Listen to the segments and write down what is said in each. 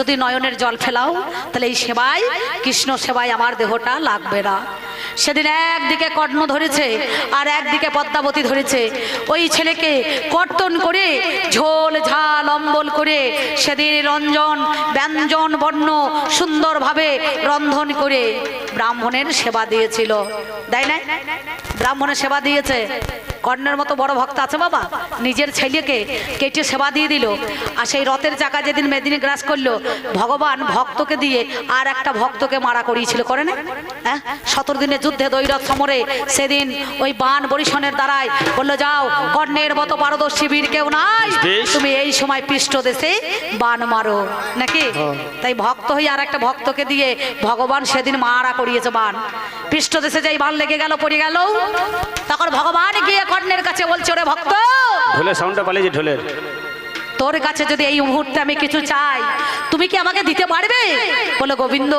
যদি নয়নের জল ফেলাও, তাহলে এই সেবায় কৃষ্ণ সেবায় আমার দেহটা লাগবে না। সেদিন একদিকে কর্ণ ধরেছে, আর একদিকে পদ্মাবতী ধরেছে। ওই ছেলেকে কর্তন করে, ঝোল, ঝাল, অম্বল করে, সেদিন রঞ্জন, ব্যঞ্জন, বর্ণ, সুন্দরভাবে রন্ধন করে ব্রাহ্মণের সেবা দিয়েছিল। তাই না ব্রাহ্মণের সেবা দিয়েছে? কর্ণের মতো বড় ভক্ত আছে বাবা। নিজের ছেলেকে কেটে সেবা দিয়ে দিল। আর সেই রথের চাকা যেদিন মেদিনী গ্রাস করল ভগবান ভক্তকে দিয়ে আর একটা ভক্তকে মারা করিয়েছিল করে না? হ্যাঁ? সতেরো দিনের যুদ্ধে দৈরথ সমরে সেদিন ওই বান বরিশনের দ্বারায় বলল যাও কর্ণের মতো পারদর্শী বীর কেউ নাই। তুমি এই সময় পৃষ্ঠ দেশে বান মারো। নাকি? তাই ভক্ত হয়ে আর একটা ভক্তকে দিয়ে ভগবান সেদিন মারা করিয়েছে বান। পৃষ্ঠ দেশে যেই বান লেগে গেল পড়ে গেল। তখন ভগবান গিয়ে কর্ণের কাছে বলছে ওরে ভক্ত! ঢোলের সাউন্ডটা পালিয়েছে ঢোলের। তোর কাছে যদি এই মুহূর্তে আমি কিছু চাই তুমি কি আমাকে দিতে পারবে? বলে গোবিন্দ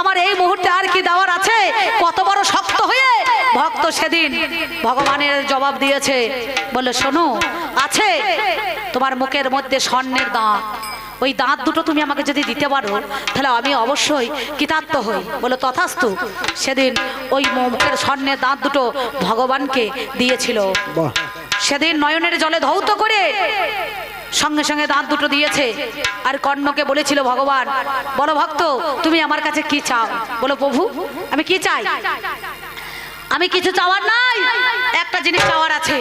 আমার এই মুহূর্তে আর কি দেওয়ার আছে? কত বড় শক্ত হয়ে ভক্ত সেদিন ভগবানের জবাব দিয়েছে। বলে শোনো আছে তোমার মুখের মধ্যে স্বর্ণের দাঁত ওই দাঁত দুটো তুমি আমাকে যদি দিতে পারো তাহলে আমি অবশ্যই কৃতার্থ হই। বলে তথাস্তু। সেদিন ওই মুখের স্বর্ণের দাঁত দুটো ভগবানকে দিয়েছিল। সেদিন নয়নের জলে ধৌত করে সঙ্গে সঙ্গে দাঁত দুটো দিয়েছে আর কর্ণকে বলেছিল ভগবান বলো ভক্ত তুমি আমার কাছে কি চাও? বলো প্রভু আমি কি চাই? আমি কিছু চাওয়ার নাই। একটা জিনিস চাওয়ার আছে।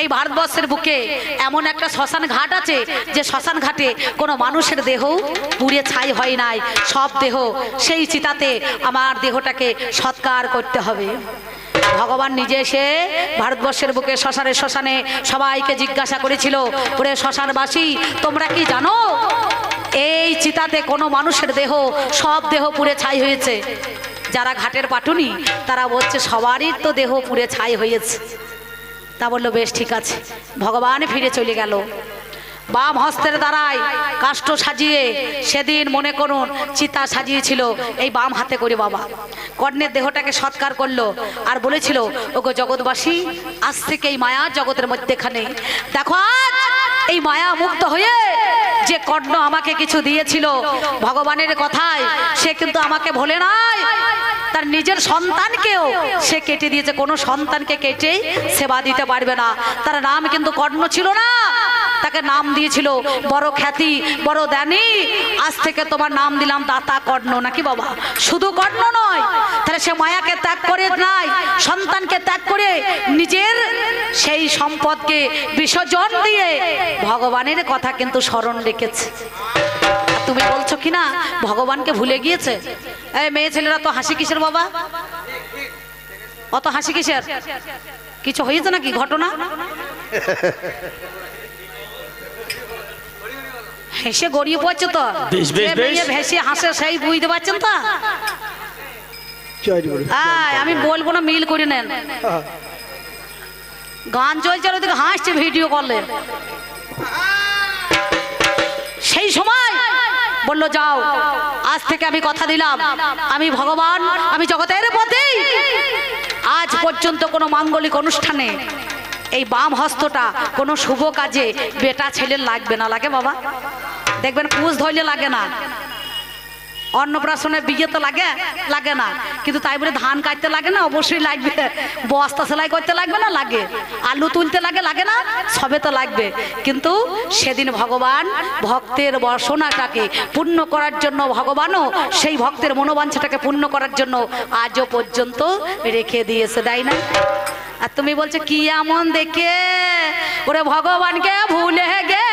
এই ভারতবর্ষের বুকে এমন একটা শ্মশান ঘাট আছে, যে শ্মশান ঘাটে কোনো মানুষের দেহ পুড়ে ছাই হয় নাই। সব দেহ সেই চিতাতে আমার দেহটাকে সৎকার করতে হবে। ভগবান নিজে এসে ভারতবর্ষের বুকে শ্মশানে শ্মশানে সবাইকে জিজ্ঞাসা করেছিল, ওরে শ্মশানবাসী, তোমরা কি জানো? এই চিতাতে কোনো মানুষের দেহ, সব দেহ পুড়ে ছাই হয়েছে। যারা ঘাটের পাটুনি, তারা বলছে, সবারই তো দেহ পুড়ে ছাই হয়েছে। তা বলল, বেশ ঠিক আছে। ভগবান ফিরে চলে গেল। বাম হস্তের দ্বারাই কাষ্ঠ সাজিয়ে সেদিন মনে করুন চিতা সাজিয়েছিল এই বাম হাতে করে বাবা। কর্ণের দেহটাকে সৎকার করল আর বলেছিল, ওগো জগৎবাসী, আজ থেকে এই মায়া জগতের মধ্যেখানে। দেখো আজ এই মায়া মুক্ত হয়ে যে কর্ণ আমাকে কিছু দিয়েছিল, ভগবানের কথায় সে কিন্তু আমাকে ভোলে নাই। তার নিজের সন্তানকেও সে কেটে দিয়েছে। কোনো সন্তানকে কেটে সেবা দিতে পারবে না। তার নাম কিন্তু কর্ণ ছিল না। তাকে নাম দিয়েছিল, বড় খ্যাতি, বড় দানি আজ থেকে তোমার নাম দিলাম দাতা কর্ণ। নাকি বাবা? শুধু কর্ণ নয়, তাহলে সে মায়াকে ত্যাগ করে নাই, সন্তানকে ত্যাগ করে নিজের সেই সম্পদকে বিসর্জন দিয়ে ভগবানের কথা কিন্তু স্মরণ রেখেছে। তুমি বলছো কি না, ভগবানকে ভুলে গিয়েছে? এই মেয়ে ছেলেরা তো হাসি কিসের বাবা? অত হাসি কিসের? কিছু হয়েছে নাকি ঘটনা? হেসে গড়িয়ে পড়ছে তো। বেশ, বেশ, যে বেশ। মেয়ে ভেসে হাসে সেই বুঝতে পারছেন তো? আমি বলব না মিল করে নেন। গান চলছে আর ওদিকে হাসছে ভিডিও করলে। সেই সময় বলল যাও আজ থেকে আমি কথা দিলাম। আমি ভগবান আমি জগতের পথে আজ পর্যন্ত কোনো মাঙ্গলিক অনুষ্ঠানে এই বাম হস্তটা কোনো শুভ কাজে বেটা ছেলের লাগবে না। লাগে বাবা? দেখবেন কুচ ধরলে লাগে না। অন্নপ্রাশনে বিয়ে তো লাগে লাগে না। কিন্তু তাই বলে ধান কাটতে লাগে না, অবশ্যই লাগবে। বস্তা সেলাই করতে লাগবে না, লাগে। আলু তুলতে লাগে লাগে না, সবে তো লাগবে। কিন্তু সেদিন ভগবান ভক্তের বসনাটাকে পূর্ণ করার জন্য ভগবানও সেই ভক্তের মনোবাঞ্ছাটাকে পূর্ণ করার জন্য আজও পর্যন্ত রেখে দিয়েছে, তাই না? আর তুমি বলছো, কি এমন দেখে? ওরে ভগবানকে ভুলে গেলে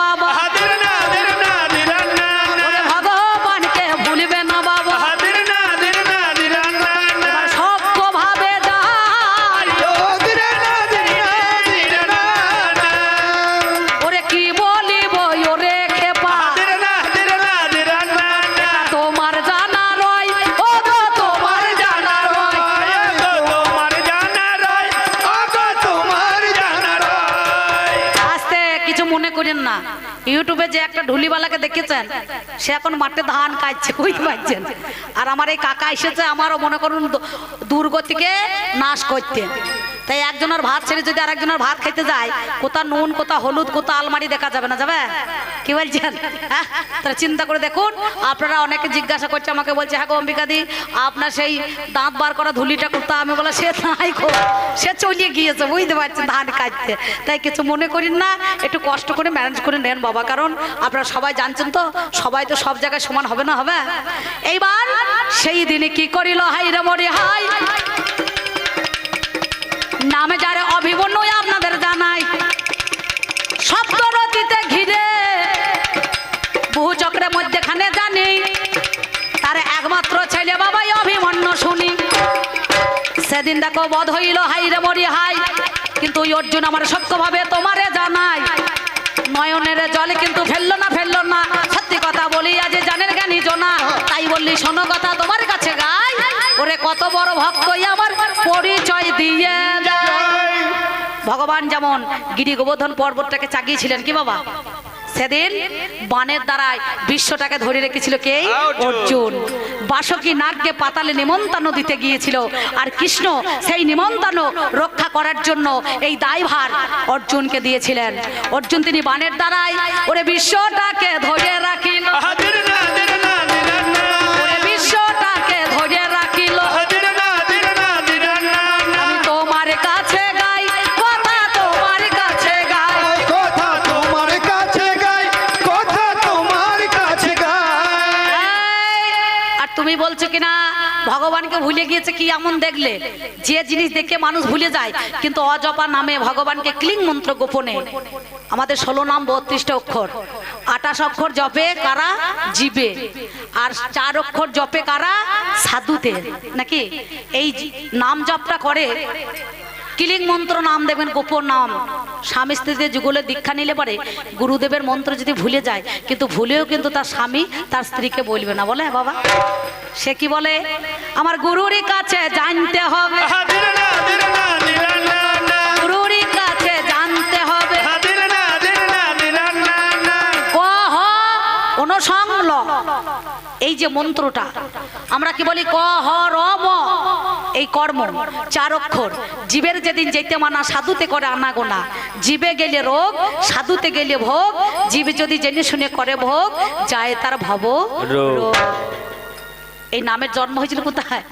বাবা ইউটিউবে যে একটা ঢুলিওয়ালাকে দেখেছেন, সে এখন মাঠে ধান কাটছে বুঝতে পারছেন আর আমার এই কাকা এসেছে, আমারও মনে করুন দুর্গতিকে নাশ করতে তাই একজনের ভাত ছেড়ে যদি আর একজনের ভাত খেতে যায়, কোথা নুন, কোথা হলুদ, কোথা আলমারি দেখা যাবে না, যাবে? কি বলছেন? হ্যাঁ? তাহলে চিন্তা করে দেখুন, আপনারা অনেকে জিজ্ঞাসা করছে, আমাকে বলছে হ্যাঁ গো, অম্বিকাদি, আপনার সেই দাঁত বার করা ধুলিটা কোথা? আমি বলে সে নাই গো, সে চলিয়ে গিয়েছে, বুঝতে পারছেন, ধান কাটতে। তাই কিছু মনে করেন না, একটু কষ্ট করে ম্যানেজ করে নেন। বাবা, কারণ আপনারা সবাই জানছেন তো, সবাই তো সব জায়গায় সমান হবে না, হবে? এইবার সেই দিনে কি করিল? হাই রে মরি, হাই। নামে যারে অভিমন্যু আপনাদের জানাই। সপ্তরতিতে ঘিরে বহু চক্রের মধ্যেখানে জানি, তার একমাত্র ছেলে বাবাই অভিমন্য শুনি। সেদিন দেখো বধ হইল, হাই রে মরি, হাই। কিন্তু অর্জুন আমার সত্যভাবে তোমারে জানাই। নয়নের জলে কিন্তু ফেলল না ফেলল না। সত্যি কথা বলি, আজ জানের জ্ঞানী জোনা তাই বললি, শোনো কথা তোমার কাছে গাই। ওরে কত বড় ভক্ত আমার পরিচয় দিয়ে ভগবান যেমন গিরি গোবর্ধন পর্বতটাকে চাগিয়েছিলেন, কি বাবা? সেদিন বানের দ্বারায় বিশ্বটাকে ধরে রেখেছিল কে? অর্জুন। বাসকি নাগকে পাতালে নিমন্ত্রণ দিতে গিয়েছিল। আর কৃষ্ণ সেই নিমন্ত্রণ রক্ষা করার জন্য এই দায়ভার অর্জুনকে দিয়েছিলেন। অর্জুন তিনি বানের দ্বারায় ওরে বিশ্বটাকে ধরে। ভগবানকে ভুলে গিয়েছে, কি এমন দেখলে? যে জিনিস দেখে মানুষ ভুলে যায়, কিন্তু অজপা নামে ভগবানকে ক্লিং মন্ত্র গোপনে। আমাদের ষোলো নাম বত্রিশটা অক্ষর। আটাশ অক্ষর জপে কারা? জীবে। আর চার অক্ষর জপে কারা? সাধুতে। নাকি? এই নাম জপটা করে কিলিং মন্ত্র নাম দেবেন গোপন নাম। স্বামী স্ত্রীতে যুগলের দীক্ষা নিলে পরে গুরুদেবের মন্ত্র যদি ভুলে যায় কিন্তু ভুলেও কিন্তু তার স্বামী তার স্ত্রীকে বলবে না। বলে বাবা সে কি বলে? আমার গুরুরই কাছে জানতে হবে। অনুসংল এই যে মন্ত্রটা আমরা কি বলি? ক হ র ম এই কর্ম চার অক্ষর। জীবের যেদিন যেতে মানা সাধুতে করে আনা গোনা। জীবে গেলে রোগ সাধুতে গেলে ভোগ। জীব যদি জেনে শুনে করে ভোগ যায় তার ভব রোগ। রোগ। এই নামের জন্ম হয়েছিল কোথায়?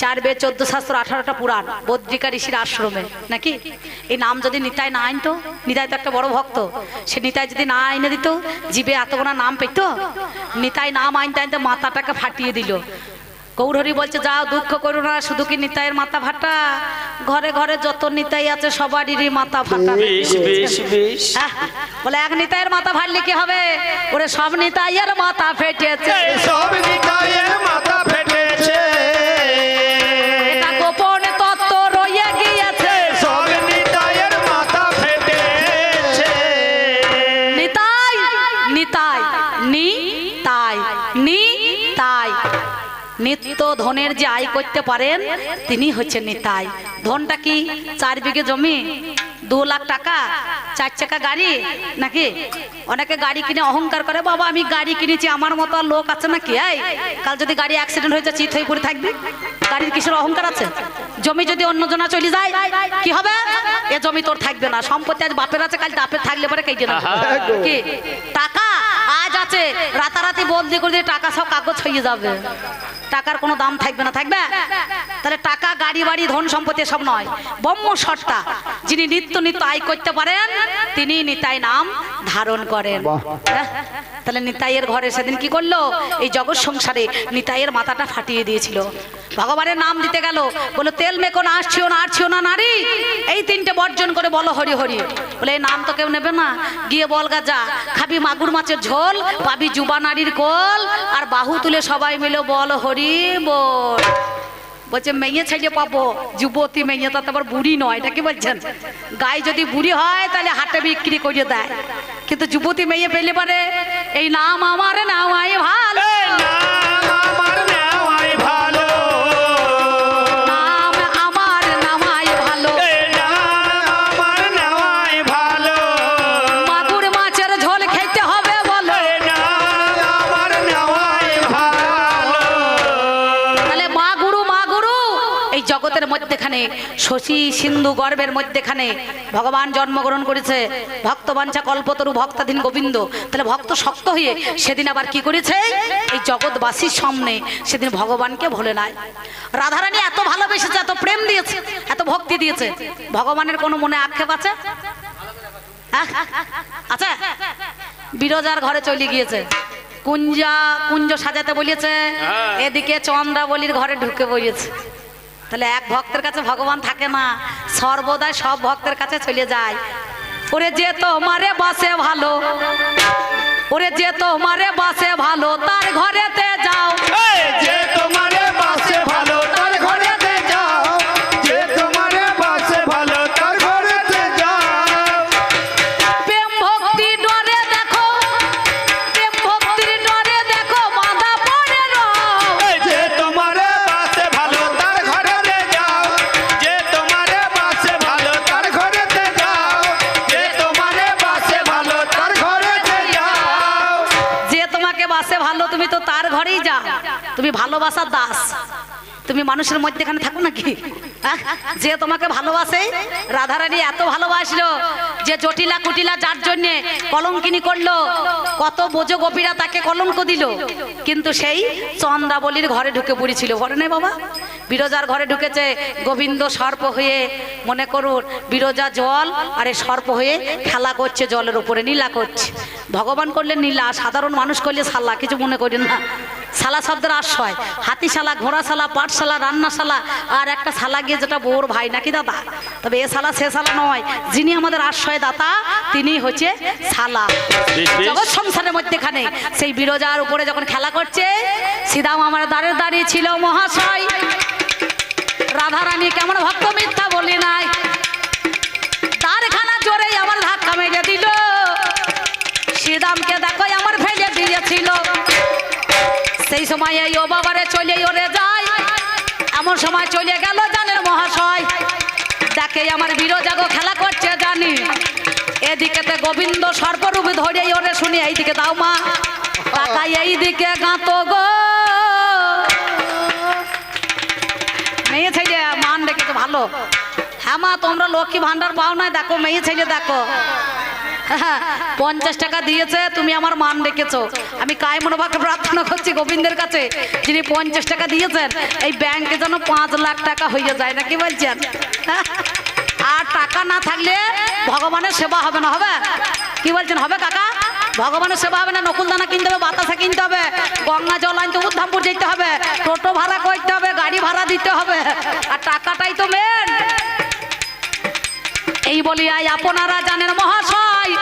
চার বে চোদ্দ শাস্ত্র আঠারোটা পুরাণ বদ্রিকা ঋষির আশ্রমে নাকি? এই নাম যদি নিতাই না আনতো নিতাই তো একটা বড় ভক্ত। সে নিতাই যদি না আইনে দিত জীবে এত নাম পেত। নিতাই নাম আনতে আনতে মাথাটাকে ফাটিয়ে দিল। গৌরহরি বলছে যাও দুঃখ করো না শুধু কি নিতাইয়ের মাথা ফাটা? ঘরে ঘরে যত নিতাই আছে সবারই মাথা ফাটা। বলে এক নিতাইয়ের মাথা ফাটলে কি হবে? ওরে সব নিতাইয়ের মাথা ফেটেছে। সব নিতাইয়ের মাথা ফেটেছে নিত্য ধনের যে আয় করতে পারেন তিনি হচ্ছেন নিতাই। ধনটা কি চার বিঘে জমি? দু লাখ টাকা? চার চাকা গাড়ি? নাকি অনেকে গাড়ি কিনে অহংকার করে বাবা আমি গাড়ি কিনেছি আমার মতো আর লোক আছে নাকি? এই কাল যদি গাড়ি অ্যাক্সিডেন্ট হয়েছে চিত হয়ে পড়ে থাকবে? গাড়ির কিসের অহংকার আছে? জমি যদি অন্য জনা চলে যায় কি হবে? এ জমি তোর থাকবে না। সম্পত্তি আজ বাপের আছে কাল বাপের থাকলে পরে কেটে না কি? টাকা আজ আছে রাতারাতি বদলি করে দিয়ে টাকা সব কাগজ হয়ে যাবে। টাকার কোনো দাম থাকবে না থাকবে? তাহলে টাকা গাড়ি বাড়ি ধন সম্পত্তি সব নয়। ব্রহ্ম সত্তা যিনি নিত্য নিত্য আয় করতে পারেন তিনি নিতাই নাম ধারণ করেন। হ্যাঁ? তাহলে নিতাইয়ের ঘরে সেদিন কি করল? এই জগৎ সংসারে নিতাইয়ের মাথাটা ফাটিয়ে দিয়েছিল। ভগবানের নাম দিতে গেল। বলো, তেল মেকো না আসছিও না আসছিও না, নারী। এই তিনটে বর্জন করে বলো হরি হরি। বলে, এই নাম তো কেউ নেবে না। গিয়ে বলগা যা খাবি মাগুর মাছের ঝোল, পাবি যুবা নারীর কোল, আর বাহু তুলে সবাই মিলে বল হরি বল। বলছে, মেয়ে ছেলে পাবো, যুবতী মেয়ে তাতে আবার বুড়ি নয়, এটা কি বলছেন? গায়ে যদি বুড়ি হয়, তাহলে হাটে বিক্রি করে দেয়। কিন্তু যুবতী মেয়ে পেলে পারে, এই নাম আমার নাওয়াই ভালো। মধ্যেখানে শশী সিন্ধু গর্ভের মধ্যেখানে ভগবান জন্মগ্রহণ করেছে। ভক্তবাঞ্ছা কল্পতরু ভক্তাধীন গোবিন্দ। তাহলে ভক্ত শক্ত হয়ে সেদিন আবার কি করেছে? এই জগৎবাসীর সামনে সেদিন ভগবানকে ভোলে নাই। রাধারানী এত ভালোবেসেছে এত প্রেম দিয়েছে এত ভক্তি দিয়েছে। ভগবানের কোনো মনে আক্ষেপ আছে? আচ্ছা বিরজার ঘরে চলে গিয়েছে। কুঞ্জা কুঞ্জ সাজাতে বলিয়েছে হ্যাঁ। এদিকে চন্দ্রাবলীর ঘরে ঢুকে বলিয়েছে তাহলে এক ভক্তের কাছে ভগবান থাকে না। সর্বদাই সব ভক্তের কাছে চলে যায়। ওরে যে তোমারে বাসে ভালো, ওরে যে তোমারে বাসে ভালো, তার ঘরেতে যাও। যে তুমি ভালোবাসার দাস। তুমি মানুষের মধ্যেখানে থাকো নাকি? আহ? যে তোমাকে ভালোবাসে, রাধারানী এত ভালোবাসলো যে জটিলা কুটিলা যার জন্য কলঙ্কিনি করল, কত বোঝো গোপীরা তাকে কলঙ্ক দিল। কিন্তু সেই চন্দ্রাবলীর ঘরে ঢুকে পড়েছিল। ঘরে নেই বাবা? বিরজার ঘরে ঢুকেছে গোবিন্দ সর্প হয়ে। মনে করুন, বিরজা জল আর এ সর্প হয়ে খেলা করছে জলের উপরে, নীলা করছে। ভগবান করলে নীলা, সাধারণ মানুষ করলে সাল্লা, কিছু মনে করেন না। সালা শব্দের আশ্রয় হাতিশালা ঘোড়াশালা পাঠশালা রান্নাশালা আর একটা শালা গিয়ে যেটা বউর ভাই নাকি দাদা? তবে এ শালা সে শালা নয়। যিনি আমাদের আশ্রয় দাতা তিনি হচ্ছে শালা। জগৎ সংসারের মধ্যেখানে। সেই বিরজার উপরে যখন খেলা করছে সিদাম আমার দাঁড়িয়ে দাঁড়িয়ে ছিল মহাশয়। রাধারানী কেমন ভক্ত মিথ্যা সময় এই ও বাবারে চলে ওরে যায়। এমন সময় চলে গেল জানের মহাশয়। দেখে আমার বিরজাগো খেলা করছে জানি। এদিকেতে গোবিন্দ সর্বরূপ ধরে ওরে শুনি, এইদিকে দাও মা টাকা এইদিকে গাঁতো গো। মেয়ে ছেলে, মান দেখেছ ভালো। হ্যাঁ মা, তোমরা লক্ষ্মী ভান্ডার পাও না দেখো, মেয়ে ছেলে, দেখো। পঞ্চাশ টাকা দিয়েছে, তুমি আমার মান রেখেছো আমি কায় মনোভাকে প্রার্থনা করছি গোবিন্দের কাছে, যিনি পঞ্চাশ টাকা দিয়েছেন, এই ব্যাংকে যেন পাঁচ লাখ টাকা হয়ে যায় না কি বলছেন? আর টাকা না থাকলে ভগবানের সেবা হবে না, হবে? কি বলছেন, হবে কাকা? ভগবানের সেবা হবে না নকুল দানা কিনতে হবে, বাতাসা কিনতে হবে, গঙ্গা জল আনতে উদ্ধামপুর যেতে হবে, টোটো ভাড়া করতে হবে, গাড়ি ভাড়া দিতে হবে। আর টাকাটাই তো মেন এই বলিয়াই আপনারা জানেন, মহাশয়।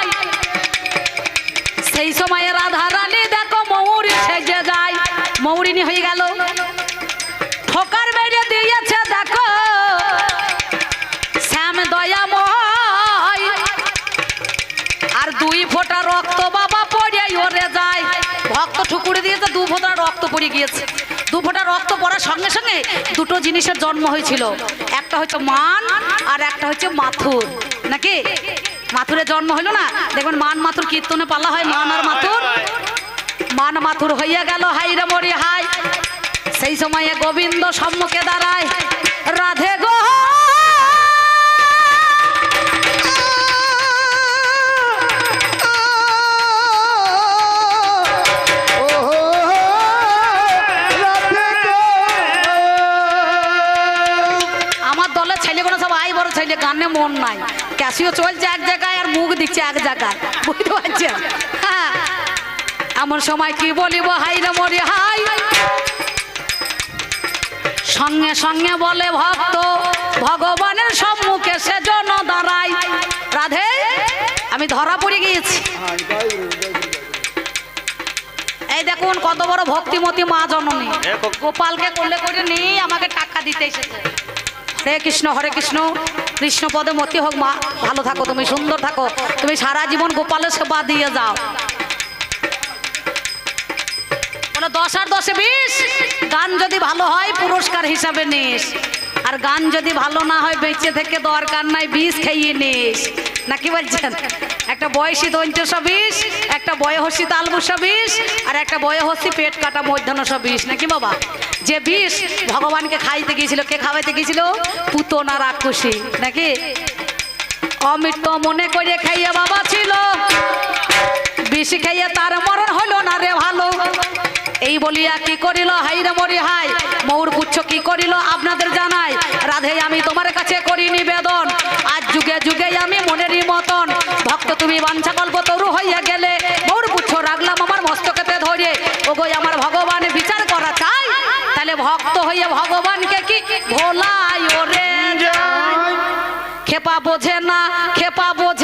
সেই সময়ে রাধা রানী দেখো মৌরি সেজে যায়। মৌরিনী হয়ে গেল। ঠোকার বেড়ে দিয়েছে, দেখো। শ্যাম দয়াময়। আর দুই ফোঁটা রক্ত বাবা পড়ে ওরে যায়। ভক্ত ঠুকুরে দিয়েছে, দু ফোঁটা রক্ত পড়ে গিয়েছে। দু ফোঁটা রক্ত পড়ার সঙ্গে সঙ্গে দুটো জিনিসের জন্ম হয়েছিল। একটা হচ্ছে মান আর একটা হচ্ছে মাথুর। নাকি? মাথুরের জন্ম হলো না? দেখবেন মান মাথুর কীর্তনে পালা হয়, মান আর মাথুর। মান মাথুর হইয়া গেল, হাই রে মরি হাই সেই সময়ে গোবিন্দ সম্মুখে দাঁড়ায়। রাধে গো গানে মন নাই। ক্যাসিও চলছে এক জায়গায় আর মুখ দিচ্ছে এক জায়গায়। বুঝতে পারছেন? হ্যাঁ। এমন সময় কি বলিব? হাই রে মরি হাই। সঙ্গে সঙ্গে বলে ভক্ত ভগবানের সম্মুখে সেজন্য দাঁড়াই। রাধে আমি ধরা পড়ে গিয়েছি। এই দেখুন কত বড় ভক্তিমতী মা জননী। গোপালকে করলে করে নিয়ে আমাকে টাকা দিতে এসেছে। হরে কৃষ্ণ হরে কৃষ্ণ। কৃষ্ণ পদে মতি হোক মা, ভালো থাকো, তুমি সুন্দর থাকো। তুমি সারা জীবন গোপালের সেবা দিয়ে যাও। দশ আর দশে বিশ? গান যদি ভালো হয়, পুরস্কার হিসাবে নিস। আর গান যদি ভালো না হয়, বেঁচে থেকে দরকার নাই, বিষ খেয়ে নিস। নাকি বলছেন? একটা বয়সী দৈন্যশো বিষ একটা বয়সী তালবুসো বিষ আর একটা বয়সী পেট কাটা মধ্যাহ্নশো বিষ নাকি বাবা? যে বিষ ভগবানকে খাইতে গিয়েছিল, কে খাওয়াইতে গিয়েছিল? পুতনা রাক্ষসী, নাকি? অমৃত মনে করে খাইয়ে বাবা ছিল। বিষ খাইয়ে তার মরণ হলো না রে ভালো। এই বলিয়া কি করিল? হাই রে মরি হাই মৌর পুচ্ছ কি করিল আপনাদের জানাই? রাধে আমি তোমার কাছে করি নিবেদন। আজ যুগে যুগে আমি মনেরই মতন। ভক্ত তুমি বাঞ্ছা কল্প তরু হইয়া গেলে। মৌর পুচ্ছ রাখলাম আমার মস্তকেতে ধরে। ওগো আমার ভগবান বিচার করা চাই। তাহলে ভক্ত হইয়া ভগবানকে কি ভোলাই ওরে খেপা বোঝে না খেপা বোঝে